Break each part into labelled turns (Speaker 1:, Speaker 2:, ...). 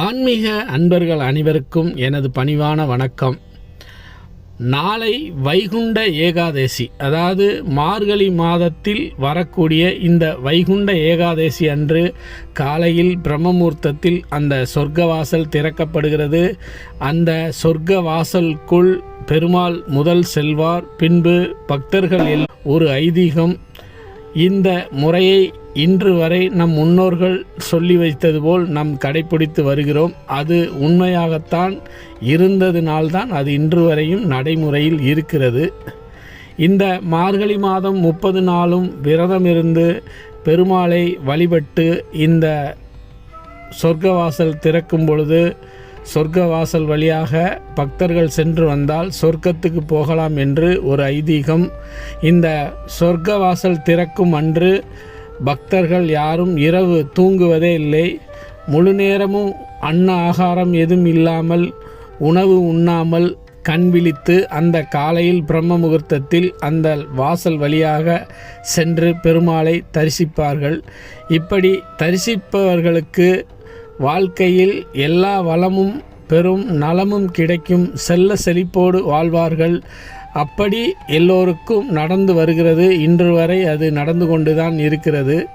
Speaker 1: ஆன்மீக அன்பர்கள் அனைவருக்கும் எனது பணிவான வணக்கம். நாளை வைகுண்ட ஏகாதேசி அதாவது மார்கழி மாதத்தில் வரக்கூடிய இந்த வைகுண்ட ஏகாதேசி அன்று காலையில் பிரம்மமூர்த்தத்தில் அந்த சொர்க்கவாசல் திறக்கப்படுகிறது. அந்த சொர்க்க வாசலுக்குள் பெருமாள் முதல் செல்வார் பின்பு பக்தர்கள் ஒரு ஐதீகம் இந்த முறையை இன்று வரை நம் முன்னோர்கள் சொல்லி வைத்தது போல் நாம் கடைபிடித்து வருகிறோம். அது உண்மையாகத்தான் இருந்ததினால்தான் அது இன்று வரையும் நடைமுறையில் இருக்கிறது. இந்த மார்கழி மாதம் முப்பது நாளும் விரதமிருந்து பெருமாளை வழிபட்டு இந்த சொர்க்கவாசல் திறக்கும் பொழுது சொர்க்க வாசல் வழியாக பக்தர்கள் சென்று வந்தால் சொர்க்கத்துக்கு போகலாம் என்று ஒரு ஐதீகம். இந்த சொர்க்க வாசல் திறக்கும் அன்று பக்தர்கள் யாரும் இரவு தூங்குவதே இல்லை. முழு நேரமும் அன்ன ஆகாரம் எதுவும் இல்லாமல் உணவு உண்ணாமல் கண் விழித்து அந்த காலையில் பிரம்ம முகூர்த்தத்தில் அந்த வாசல் வழியாக சென்று பெருமாளை தரிசிப்பார்கள். இப்படி தரிசிப்பவர்களுக்கு வாழ்க்கையில் எல்லா வளமும் பெரும் நலமும் கிடைக்கும். செல்ல செழிப்போடு வாழ்வார்கள். அப்படி எல்லோருக்கும் நடந்து வருகிறது. இன்று வரை அது நடந்து கொண்டுதான் இருக்கிறது.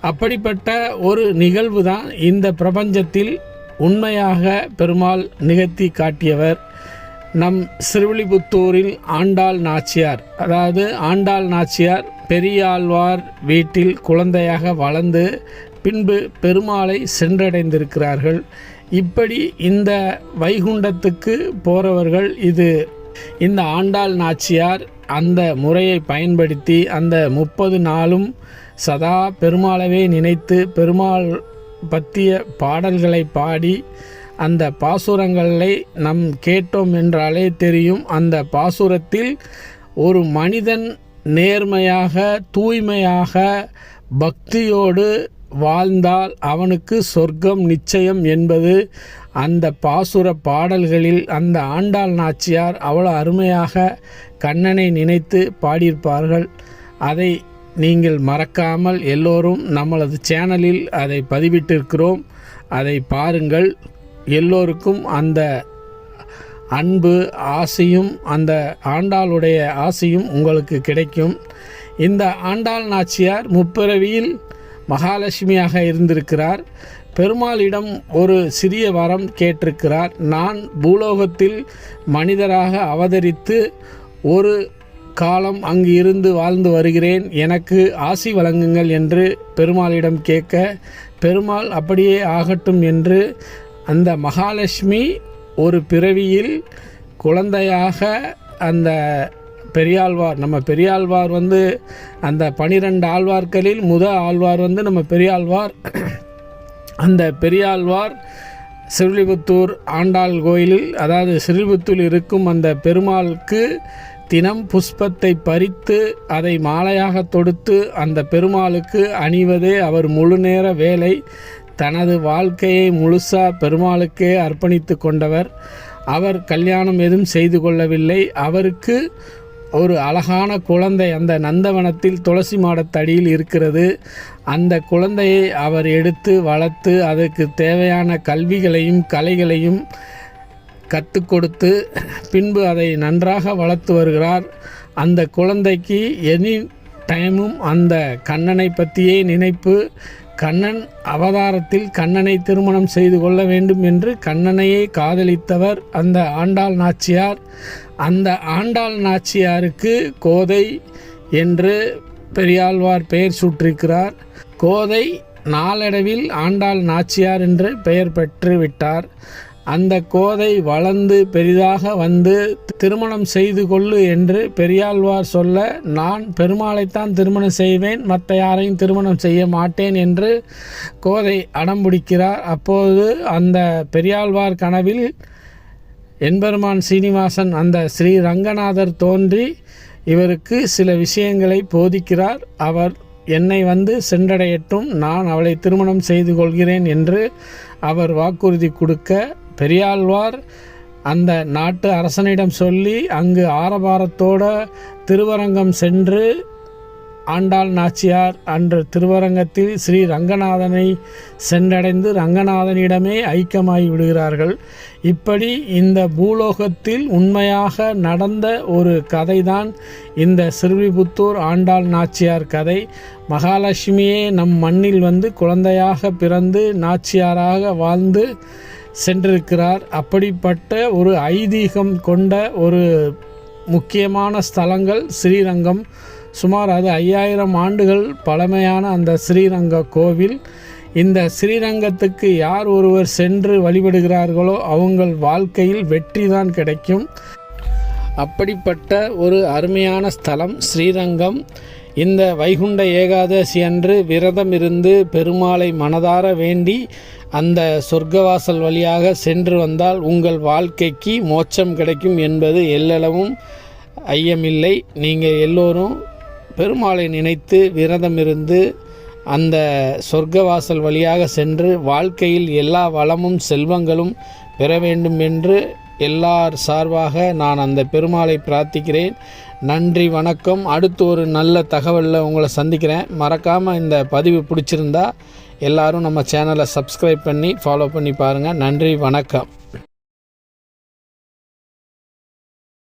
Speaker 1: அப்படிப்பட்ட ஒரு நிகழ்வு தான் இந்த பிரபஞ்சத்தில் உண்மையாக பெருமாள் நிகழ்த்தி காட்டியவர். நம் சிறுவிழிபுத்தூரில் ஆண்டாள் நாச்சியார். அதாவது ஆண்டாள் நாச்சியார் பெரியாழ்வார் வீட்டில் குழந்தையாக வளர்ந்து பின்பு பெருமாளை சென்றடைந்திருக்கிறார்கள். இப்படி இந்த வைகுண்டத்துக்கு போகிறவர்கள் இது. இந்த ஆண்டாள் நாச்சியார் அந்த முறையை பயன்படுத்தி அந்த முப்பது நாளும் சதா பெருமாளவே நினைத்து பெருமாள் பற்றிய பாடல்களை பாடி அந்த பாசுரங்களை நம் கேட்டோம் என்றாலே தெரியும். அந்த பாசுரத்தில் ஒரு மனிதன் நேர்மையாக தூய்மையாக பக்தியோடு வாழ்ந்தால் அவனுக்கு சொர்க்கம் நிச்சயம் என்பது அந்த பாசுர பாடல்களில் அந்த ஆண்டாள் நாச்சியார் அவ்வளோ அருமையாக கண்ணனை நினைத்து பாடியிருப்பார்கள். அதை நீங்கள் மறக்காமல் எல்லோரும் நம்மளது சேனலில் அதை பதிவிட்டிருக்கிறோம். அதை பாருங்கள். எல்லோருக்கும் அந்த அன்பு ஆசையும் அந்த ஆண்டாளுடைய ஆசையும் உங்களுக்கு கிடைக்கும். இந்த ஆண்டாள் நாச்சியார் முப்பிறவியில் மகாலட்சுமியாக இருந்திருக்கிறார். பெருமாளிடம் ஒரு சிறிய வரம் கேட்டிருக்கிறார். நான் பூலோகத்தில் மனிதராக அவதரித்து ஒரு காலம் அங்கு இருந்து வாழ்ந்து வருகிறேன். எனக்கு ஆசி வழங்குங்கள் என்று பெருமாளிடம் கேட்க பெருமாள் அப்படியே ஆகட்டும் என்று அந்த மகாலட்சுமி ஒரு பிறவியில் குழந்தையாக அந்த பெரியாழ்வார் நம்ம பெரியாழ்வார் வந்து அந்த பனிரெண்டு ஆழ்வார்களில் முத ஆழ்வார் வந்து நம்ம பெரியாழ்வார். அந்த பெரியாழ்வார் சிறுலிபுத்தூர் ஆண்டாள் கோயிலில் அதாவது சிறுலிபுத்தூர் இருக்கும் அந்த பெருமாளுக்கு தினம் புஷ்பத்தை பறித்து அதை மாலையாக தொடுத்து அந்த பெருமாளுக்கு அணிவதே அவர் முழு நேர வேலை. தனது வாழ்க்கையை முழுசாக பெருமாளுக்கே அர்ப்பணித்து கொண்டவர். அவர் கல்யாணம் எதுவும் செய்து கொள்ளவில்லை. அவருக்கு ஒரு அழகான குழந்தை அந்த நந்தவனத்தில் துளசி மாடத்தடியில் இருக்கிறது. அந்த குழந்தையை அவர் எடுத்து வளர்த்து அதற்கு தேவையான கல்விகளையும் கலைகளையும் கற்றுக் கொடுத்து பின்பு அதை நன்றாக வளர்த்து வருகிறார். அந்த குழந்தைக்கு எனி டைமும் அந்த கண்ணனை பற்றியே நினைப்பு கண்ணன் அவதாரத்தில் கண்ணனை திருமணம் செய்து கொள்ள வேண்டும் என்று கண்ணனையே காதலித்தவர் அந்த ஆண்டாள் நாச்சியார். அந்த ஆண்டாள் நாச்சியாருக்கு கோதை என்று பெரியாழ்வார் பெயர் சூட்டிருக்கிறார் கோதை நாளடைவில் ஆண்டாள் நாச்சியார் என்று பெயர் பெற்று விட்டார். அந்த கோதை வளர்ந்து பெரிதாக வந்து திருமணம் செய்து கொள்ளு என்று பெரியாழ்வார் சொல்ல நான் பெருமாளைத்தான் திருமணம் செய்வேன் மற்ற யாரையும் திருமணம் செய்ய மாட்டேன் என்று கோதை அடம்பிடிக்கிறார் அப்போது அந்த பெரியாழ்வார் கனவில் எம்பெருமான் சீனிவாசன் அந்த ஸ்ரீ ரங்கநாதர் தோன்றி இவருக்கு சில விஷயங்களை போதிக்கிறார். அவர் என்னை வந்து சென்றடையட்டும் நான் அவளை திருமணம் செய்து கொள்கிறேன் என்று அவர் வாக்குறுதி கொடுக்க பெரியாழ்வார் அந்த நாட்டு அரசனிடம் சொல்லி அங்கு ஆரவாரத்தோட திருவரங்கம் சென்று ஆண்டாள் நாச்சியார் அன்று திருவரங்கத்தில் ஸ்ரீ ரங்கநாதனை சென்றடைந்து ரங்கநாதனிடமே ஐக்கியமாகி விடுகிறார்கள். இப்படி இந்த பூலோகத்தில் உண்மையாக நடந்த ஒரு கதைதான் இந்த சிறுவிபுத்தூர் ஆண்டாள் நாச்சியார் கதை. மகாலட்சுமியே நம் மண்ணில் வந்து குழந்தையாக பிறந்து நாச்சியாராக வாழ்ந்து சென்றிருக்கிறார். அப்படிப்பட்ட ஒரு ஐதீகம் கொண்ட ஒரு முக்கியமான ஸ்தலங்கள் ஸ்ரீரங்கம். சுமார் அது ஐயாயிரம் ஆண்டுகள் பழமையான அந்த ஸ்ரீரங்க கோவில். இந்த ஸ்ரீரங்கத்துக்கு யார் ஒருவர் சென்று வழிபடுகிறார்களோ அவங்கள் வாழ்க்கையில் வெற்றி தான் கிடைக்கும். அப்படிப்பட்ட ஒரு அருமையான ஸ்தலம் ஸ்ரீரங்கம். இந்த வைகுண்ட ஏகாதசி அன்று விரதம் இருந்து பெருமாளை மனதார வேண்டி அந்த சொர்க்கவாசல் வழியாக சென்று வந்தால் உங்கள் வாழ்க்கைக்கு மோட்சம் கிடைக்கும் என்பது எல்லளவும் ஐயமில்லை. நீங்கள் எல்லோரும் பெருமாளை நினைத்து விரதம் இருந்து அந்த சொர்க்கவாசல் வழியாக சென்று வாழ்க்கையில் எல்லா வளமும் செல்வங்களும் பெற வேண்டும் என்று எல்லார் சார்பாக நான் அந்த பெருமாளை பிரார்த்திக்கிறேன். நன்றி வணக்கம். அடுத்து ஒரு நல்ல தகவலில் உங்களை சந்திக்கிறேன். மறக்காமல் இந்த பதிவு பிடிச்சிருந்தா எல்லாரும் நம்ம சேனலை சப்ஸ்கிரைப் பண்ணி ஃபாலோ பண்ணி பாருங்கள் நன்றி வணக்கம்.